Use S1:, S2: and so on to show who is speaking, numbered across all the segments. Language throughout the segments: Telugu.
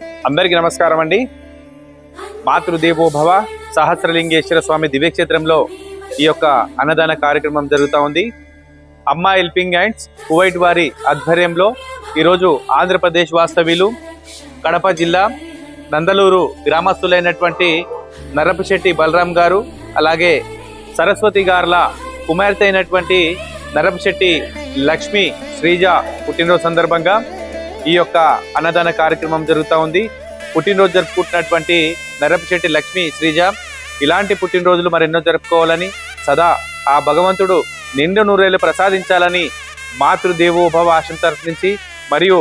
S1: అందరికీ నమస్కారం అండి. మాతృదేవోభవ సహస్రలింగేశ్వర స్వామి దివ్యక్షేత్రంలో ఈ యొక్క అన్నదాన కార్యక్రమం జరుగుతూ ఉంది. అమ్మా హెల్పింగ్ హ్యాండ్స్ కువైట్ వారి ఆధ్వర్యంలో ఈరోజు ఆంధ్రప్రదేశ్ వాస్తవ్యులు కడప జిల్లా నందలూరు గ్రామస్తులైనటువంటి నరపశెట్టి బలరాం గారు అలాగే సరస్వతి గార్ల కుమార్తె అయినటువంటి నరపశెట్టి లక్ష్మి శ్రీజ పుట్టినరోజు సందర్భంగా ఈ యొక్క అన్నదాన కార్యక్రమం జరుగుతూ ఉంది. పుట్టినరోజు జరుపుకుంటున్నటువంటి నరపశెట్టి లక్ష్మి శ్రీజ ఇలాంటి పుట్టినరోజులు మరెన్నో జరుపుకోవాలని సదా ఆ భగవంతుడు నిండు నూరేళ్ళు ప్రసాదించాలని మాతృదేవోభవ ఆశ్రమం తరఫు నుంచి మరియు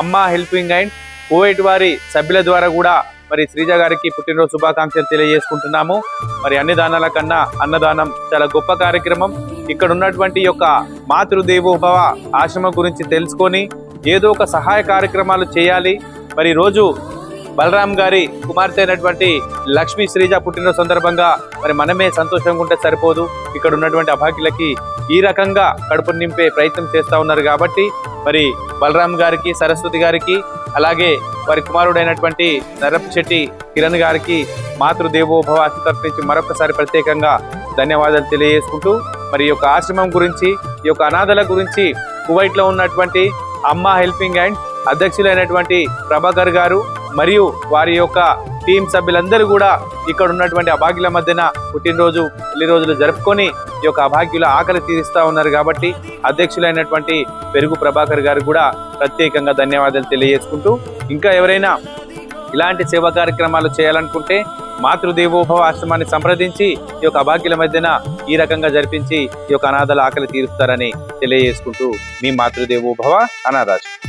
S1: అమ్మ హెల్పింగ్ అండ్ కోవైట్ వారి సభ్యుల ద్వారా కూడా మరి శ్రీజ గారికి పుట్టినరోజు శుభాకాంక్షలు తెలియజేసుకుంటున్నాము. మరి అన్ని దానాల కన్నా అన్నదానం చాలా గొప్ప కార్యక్రమం. ఇక్కడ ఉన్నటువంటి ఈ యొక్క మాతృదేవోభవ ఆశ్రమం గురించి తెలుసుకొని ఏదో ఒక సహాయ కార్యక్రమాలు చేయాలి. మరి రోజు బలరాం గారి కుమార్తె అయినటువంటి లక్ష్మీ శ్రీజ పుట్టిన సందర్భంగా మరి మనమే సంతోషంగా ఉంటే సరిపోదు. ఇక్కడ ఉన్నటువంటి అభాగ్యులకి ఈ రకంగా కడుపు నింపే ప్రయత్నం చేస్తూ ఉన్నారు కాబట్టి మరి బలరాం గారికి సరస్వతి గారికి అలాగే వారి కుమారుడైనటువంటి నరప్ శెట్టి కిరణ్ గారికి మాతృదేవోభవ తరఫు మరొకసారి ప్రత్యేకంగా ధన్యవాదాలు తెలియజేసుకుంటూ మరి ఈ యొక్క ఆశ్రమం గురించి ఈ యొక్క అనాథల గురించి కువైట్లో ఉన్నటువంటి అమ్మ హెల్పింగ్ అండ్ అధ్యక్షులైనటువంటి ప్రభాకర్ గారు మరియు వారి యొక్క టీం సభ్యులందరూ కూడా ఇక్కడ ఉన్నటువంటి అభాగ్యుల మధ్యన పుట్టినరోజు పెళ్ళి రోజులు జరుపుకొని ఈ యొక్క అభాగ్యుల ఆకలి తీరుస్తూ ఉన్నారు కాబట్టి అధ్యక్షులైనటువంటి పెరుగు ప్రభాకర్ గారు కూడా ప్రత్యేకంగా ధన్యవాదాలు తెలియజేసుకుంటూ ఇంకా ఎవరైనా ఇలాంటి సేవా కార్యక్రమాలు చేయాలనుకుంటే మాతృదేవోభవ ఆశ్రమాన్ని సంప్రదించి ఈ యొక్క అభాగ్యుల మధ్యన ఈ రకంగా జరిపించి ఈ యొక్క అనాథల ఆకలి తీరుస్తారని తెలియజేసుకుంటూ మీ మాతృదేవోభవ అనాథాశ్రమం.